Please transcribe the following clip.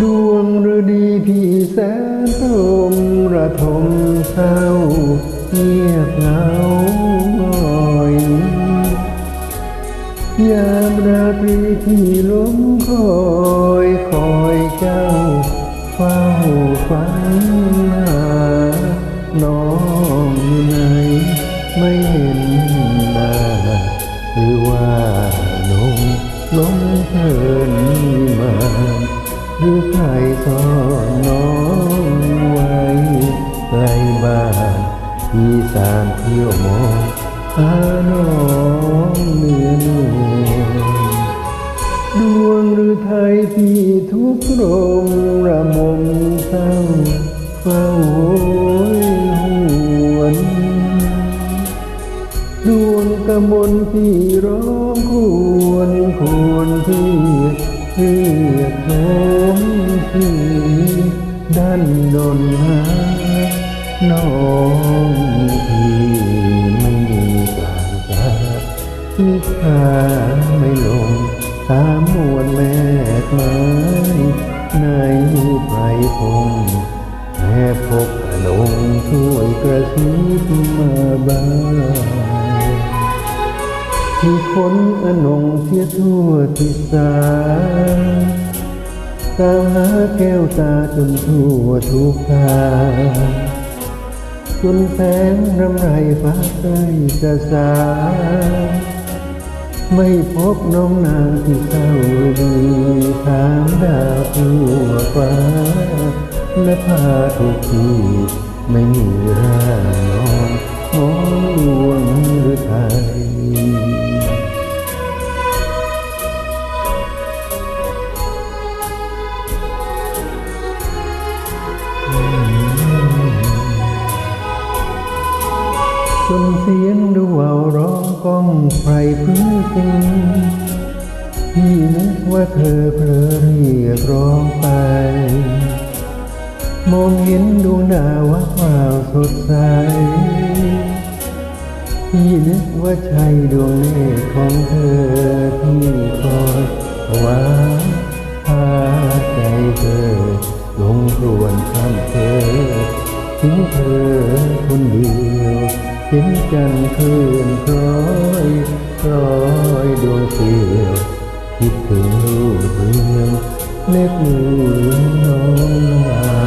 ดวงฤดีพี่แสนตมระทมเศร้าเงียบเหงาหน่อยยามราตรีที่ล้มคอยคอยเจ้า เฝ้าฝันหาน้องอยู่ไหนไม่เห็นหน้าหรือว่าลงลงเทินมา หรือใครซ่อนน้องไว้ไกลบ้านที่สามเที่ยวมองหาน้องเหนื้อนูดวงหรือไทยที่ทุกโรมระมมเศร้าเฝ้าโหยหวนดวงกมลที่ร้องควรควรที่ เรียกโน้มที่ด้านดนหาน้องที่ไม่มีกลางตานิทาไม่ลงตามมวลแม่กไม้ในไพรพงแม่พบขนงช่วยกระซิบมาบ้าง ที่คนอนงเสียทั่วทิศาตามหาแก้วตาจนทั่วทุกทางจนแสงรำไรฟ้าใกล้จะสาไม่พบน้องนางที่เศร้าดีถามดาวทั่วฟ้าและพาทุกทีไม่มีร่า จนเสียงดูว่าร้องก้องไพรพื้นสิงพี่นึกว่าเธอเพลอเรียกร้องไป มองเห็นดวงดาววับวาสดใสพี่นึกว่าใช่ดวงเนตรของเธอ วนข้ามเธอทิ้งเธอคนเดียวเห็นกันคืนคล้อยคล้อยดวงเสียว คิดถึงลูกเรียงเล็บมือน้อ